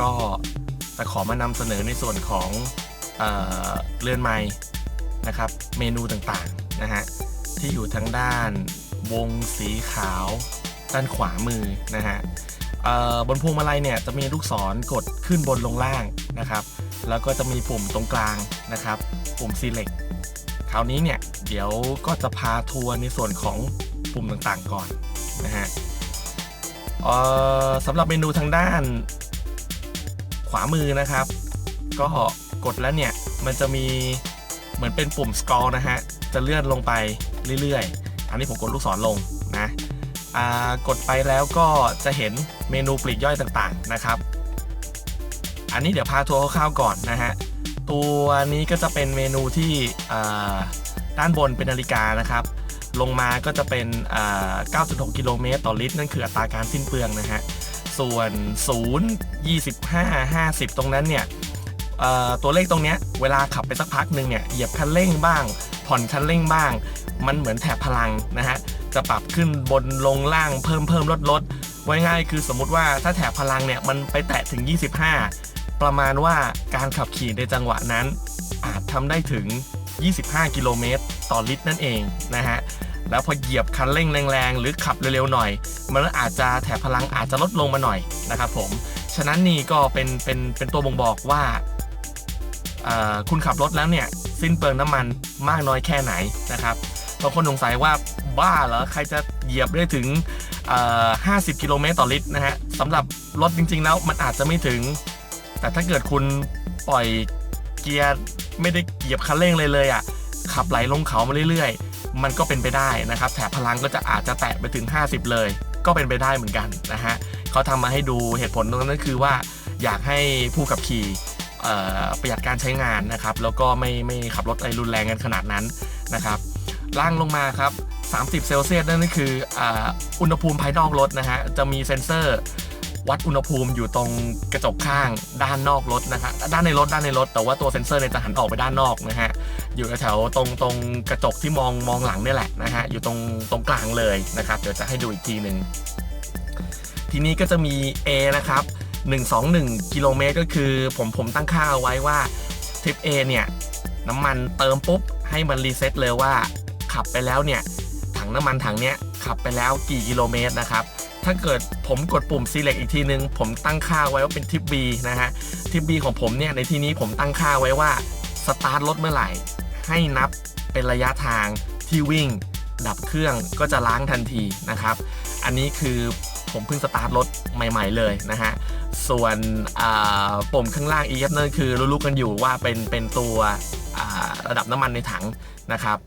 ก็จะขอมานำเสนอในส่วนของเออเรือนไม้นะครับ เมนูต่างๆนะฮะที่อยู่ทางด้านวงสีขาว ด้านขวามือนะฮะบนพวงมาลัยเนี่ยจะมีลูกศรกดขึ้นบนลงล่างนะครับ แล้วก็จะมีปุ่มตรงกลางนะครับ ปุ่ม select คราวนี้เนี่ยเดี๋ยวก็จะพาทัวร์ในส่วนของปุ่มต่างๆก่อนนะฮะสำหรับเมนูทางด้าน วามือนะครับ ก็กดแล้วเนี่ยมันจะมีเหมือนเป็นปุ่ม scroll นะฮะจะเลื่อนลงไปเรื่อยๆ อันนี้ผมกดลูกศรลงนะกดไปแล้วก็จะเห็นเมนูปลีกย่อยต่างๆนะครับ อันนี้เดี๋ยวพาทัวร์คร่าวๆก่อนนะฮะตัวนี้ก็จะเป็นเมนูที่ด้านบนเป็นนาฬิกานะครับ ลงมาก็จะเป็น 9.6 กิโลเมตรต่อลิตร นั่นคืออัตราการสิ้นเปลืองนะฮะ ส่วน 0 25 50 ตรงนั้นเนี่ยตัวเลขตรงเนี้ยเวลาขับไปสักพักหนึ่งเนี่ยเหยียบคันเร่งบ้าง ผ่อนคันเร่งบ้าง มันเหมือนแถบพลังนะฮะจะปรับขึ้นบนลงล่างเพิ่มเพิ่มลดลดไว้ง่ายคือสมมติว่าถ้าแถบพลังเนี่ยมันไปแตะถึง 25 ประมาณว่าการขับขี่ในจังหวะนั้น อาจทำได้ถึง 25 กิโลเมตรต่อลิตรนั่นเองนะฮะ แล้วพอเหยียบคันเร่งแรงๆ หรือขับเร็วๆหน่อย มันอาจจะแถบพลังอาจจะลดลงมาหน่อยนะครับผม ฉะนั้นนี่ก็เป็นเป็นเป็นตัวบ่งบอกว่าคุณขับรถแล้วเนี่ยสิ้นเปลืองน้ำมันมากน้อยแค่ไหนนะครับบางคนสงสัยว่าบ้าเหรอใครจะเหยียบได้ถึง 50 กิโลเมตรต่อลิตรนะฮะสำหรับรถจริง ๆ แล้วมันอาจจะไม่ถึง แต่ถ้าเกิดคุณปล่อยเกียร์ไม่ได้เหยียบคันเร่งเลยเลยอะขับไหลลงเขามาเรื่อยๆ มันก็เป็นไปได้นะครับแถบพลังก็จะอาจจะแตะไปถึง 50 เลย ก็เป็นไปได้เหมือนกันนะฮะเขาทำมาให้ดูเหตุผลตรงนั้นคือว่าอยากให้ผู้ขับขี่ประหยัดการใช้งานนะครับ แล้วก็ไม่ไม่ขับรถอะไรรุนแรงกันขนาดนั้นนะครับล่างลงมาครับ 30 เซลเซียสนั่นก็คืออาอุณหภูมิภายนอกรถนะฮะจะมีเซ็นเซอร์ วัดอุณหภูมิอยู่ตรงกระจกข้างด้านนอกรถนะครับด้านในรถด้านในรถ แต่ว่าตัวเซ็นเซอร์เนี่ยจะหันออกไปด้านนอกนะฮะอยู่แถวตรงตรงกระจกที่มองมองหลังนี่แหละนะฮะอยู่ตรงตรงกลางเลยนะครับเดี๋ยวจะให้ดูอีกทีหนึ่งทีนี้ก็จะมี A นะครับ121 กิโลเมตรก็คือผมผมตั้งค่าเอาไว้ว่าทริป A เนี่ยน้ำมันเติมปุ๊บให้มันรีเซ็ตเลยว่าขับไปแล้วเนี่ยถังน้ำมันถังเนี้ยขับไปแล้วกี่กิโลเมตรนะครับ ถ้าเกิดผมกดปุ่ม select อีกทีนึง ผมตั้งค่าไว้ว่าเป็นทิป B นะฮะ ทิป B ของผมเนี่ยในที่นี้ผมตั้งค่าไว้ว่าสตาร์ทรถเมื่อไหร่ ให้นับเป็นระยะทางที่วิ่ง ดับเครื่องก็จะล้างทันทีนะครับ อันนี้คือผมเพิ่งสตาร์ทรถใหม่ ๆ เลยนะฮะ ส่วนปุ่มข้างล่างอีกนั่นคือรู้ๆกันอยู่ว่าเป็นเป็นตัวระดับน้ำมันในถังนะครับ